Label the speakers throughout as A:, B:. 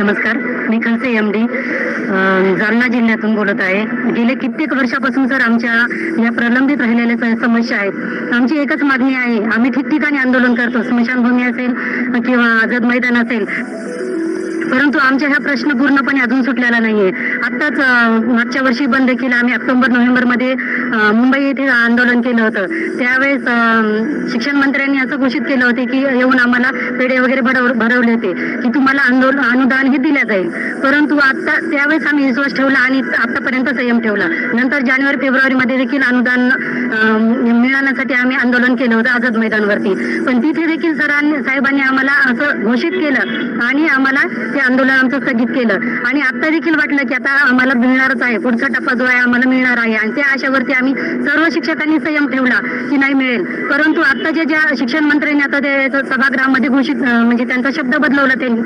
A: नमस्कार. मी Kalse M D Jalna जिल्ह्यातून बोलत आहे. गेले कित्येक वर्षापासून सर आमच्या या प्रलंबित राहिलेल्या समस्या आहेत. आमची एकच मागणी आहे. आम्ही ठिकठिकाणी आंदोलन करतो. स्मशानभूमी असेल किंवा आझाद मैदान असेल. परंतु आमच्या ह्या प्रश्न पूर्णपणे अजून सुटलेला नाहीये. आत्ताच मागच्या वर्षी बंद देखील आम्ही ऑक्टोबर नोव्हेंबरमध्ये मुंबई येथे आंदोलन केलं होतं. त्यावेळेस शिक्षण मंत्र्यांनी असं घोषित केलं होते की येऊन आम्हाला पेढे वगैरे भरव भरवले होते की तुम्हाला आंदोलन अनुदान हे दिल्या जाईल. परंतु आता त्यावेळेस आम्ही विश्वास ठेवला आणि आतापर्यंत संयम ठेवला. नंतर जानेवारी फेब्रुवारी मध्ये देखील अनुदान मिळण्यासाठी मिळवण्यासाठी आम्ही आंदोलन केलं होतं आझाद मैदानवरती. पण तिथे देखील सरांनी साहेबांनी आम्हाला असं घोषित केलं आणि आम्हाला ते आंदोलन आमचं स्थगित केलं. आणि आता देखील वाटलं की आता आम्हाला मिळणारच आहे. पुढचा टप्पा जो आहे आम्हाला मिळणार आहे. आणि त्या आशावरती आम्ही सर्व शिक्षकांनी संयम ठेवला की नाही मिळेल. परंतु आता जे ज्या शिक्षण मंत्र्यांनी आता ते सभागृहामध्ये घोषित म्हणजे त्यांचा शब्द बदलवला त्यांनी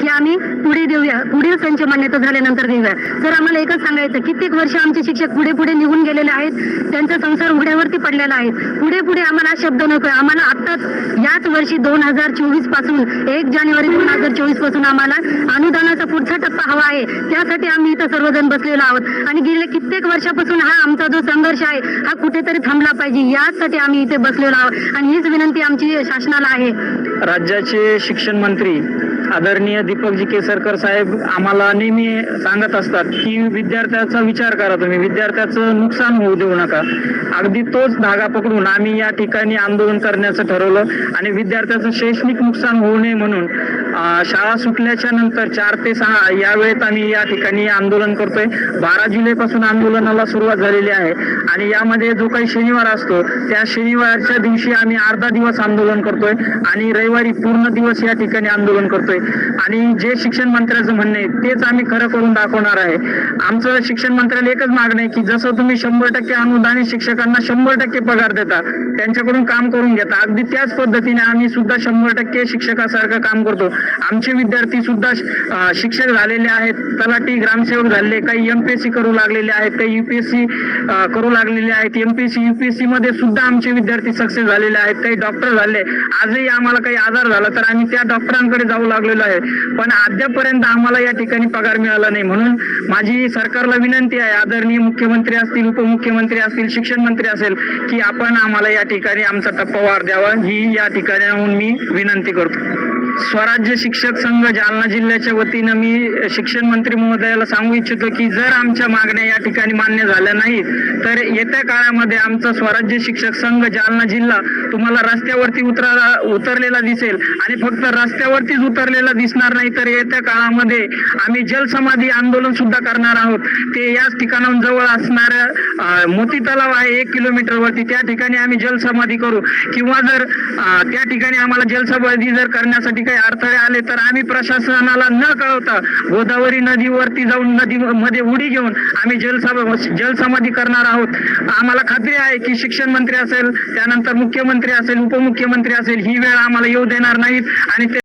A: की आम्ही पुढे देऊया. पुढील संच मान्यता झाल्यानंतर देऊया. तर आम्हाला एकच सांगायचं कित्येक वर्ष आमचे शिक्षक पुढे पुढे निघून गेलेले आहेत. त्यांचा संसार उघड्यावरती पडलेला आहे. पुढे पुढे आम्हाला शब्द नको आम्हाला आत्ताच याच वर्षी दोन हजार चोवीसपासून एक जानेवारी दोन हजार चोवीसपासून आम्हाला अनुदानाचा पुढचा टप्पा हवा आहे. त्यासाठी आम्ही इथं सर्वजण बसलेलो आहोत. आणि गेले कित्येक वर्षापासून हा आमचा जो संघर्ष आहे हा कुठेतरी थांबला पाहिजे. यासाठी आम्ही इथे बसलेलो आहोत. आणि हीच विनंती आमची शासनाला आहे.
B: राज्याचे शिक्षण मंत्री आदरणीय दीपकजी केसरकर साहेब आम्हाला नेहमी सांगत असतात की विद्यार्थ्याचा विचार करा तुम्ही. विद्यार्थ्याचं नुकसान होऊ देऊ नका. अगदी तोच धागा पकडून आम्ही या ठिकाणी आंदोलन करण्याचं ठरवलं आणि विद्यार्थ्याचं शैक्षणिक नुकसान होऊ नये म्हणून शाळा सुटल्याच्या नंतर चार ते सहा या वेळेत आम्ही या ठिकाणी आंदोलन करतोय. बारा जुलै पासून आंदोलनाला सुरुवात झालेली आहे आणि यामध्ये जो काही शनिवार असतो त्या शनिवारच्या दिवशी आम्ही अर्धा दिवस आंदोलन करतोय आणि रविवारी पूर्ण दिवस या ठिकाणी आंदोलन करतोय. आणि जे शिक्षण मंत्र्याचं म्हणणं आहे तेच आम्ही खरं करून दाखवणार आहे. आमचं शिक्षण मंत्र्याला एकच मागणं आहे की जसं तुम्ही शंभर टक्के अनुदानित शिक्षकांना शंभर टक्के पगार देता त्यांच्याकडून काम करून घेता अगदी त्याच पद्धतीने आम्ही सुद्धा शंभर टक्के शिक्षकासारखं काम करतो. आमचे विद्यार्थी सुद्धा शिक्षक झालेले आहेत तलाठी ग्रामसेवक झालेले काही एमपीएससी करू लागलेले आहेत काही युपीएससी करू लागलेले आहेत एमपीएससी युपीएससी मध्ये सुद्धा आमचे विद्यार्थी सक्सेस झालेले आहेत काही डॉक्टर झाले. आजही आम्हाला काही आजार झाला तर आम्ही त्या डॉक्टरांकडे जाऊ लागलेलो आहे. पण अद्यापर्यंत आम्हाला या ठिकाणी पगार मिळाला नाही. म्हणून माझी सरकारला विनंती आहे आदरणीय मुख्यमंत्री असतील उपमुख्यमंत्री असतील शिक्षण मंत्री असेल की आपण आम्हाला या ठिकाणी आमचा टप्पा वाढ द्यावा. ही या ठिकाणी मी विनंती करतो. स्वराज्य शिक्षक संघ जालना जिल्ह्याच्या वतीनं मी शिक्षण मंत्री महोदयाला सांगू इच्छितो की जर आमच्या मागण्या या ठिकाणी मान्य झाल्या नाहीत तर येत्या काळामध्ये आमचा स्वराज्य शिक्षक संघ जालना जिल्हा तुम्हाला रस्त्यावरती उतरा उतरलेला दिसेल आणि फक्त रस्त्यावरतीच उतरलेला दिसणार नाही तर येत्या काळामध्ये आम्ही जलसमाधी आंदोलन सुद्धा करणार आहोत. ते याच ठिकाणाहून जवळ असणाऱ्या मोती तलाव आहे एक किलोमीटर वरती त्या ठिकाणी आम्ही जलसमाधी करू. किंवा जर त्या ठिकाणी आम्हाला जलसमाधी जर करण्यासाठी काही अडथळे आले तर आम्ही प्रशासनाला न कळवता गोदावरी नदीवरती जाऊन नदी मध्ये उडी घेऊन आम्ही जलसभा जलसमाधी करणार आहोत. आम्हाला खात्री आहे की शिक्षण मंत्री असेल त्यानंतर मुख्यमंत्री असेल उपमुख्यमंत्री असेल ही वेळ आम्हाला येऊ देणार नाहीत आणि